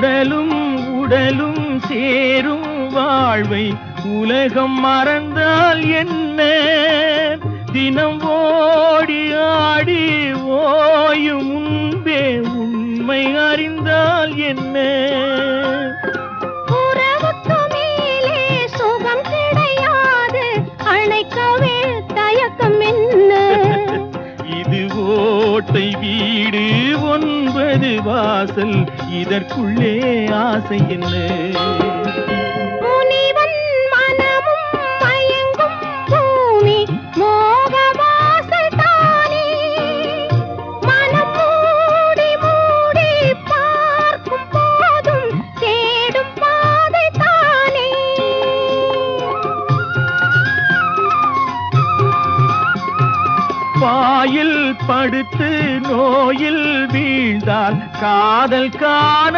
உடலும் உடலும் சேரும் வாழ்வை. உலகம் மறந்தால் என்ன? தினம் ஓடி ஆடி ஓயும் முன்பே உண்மை அறிந்தால் என்ன? வீடு ஒன்பது வாசல். இதற்குள்ளே ஆசை என்ன? பாயில் படுத்து நோயில் வீழ்ந்தால் காதல் காணல்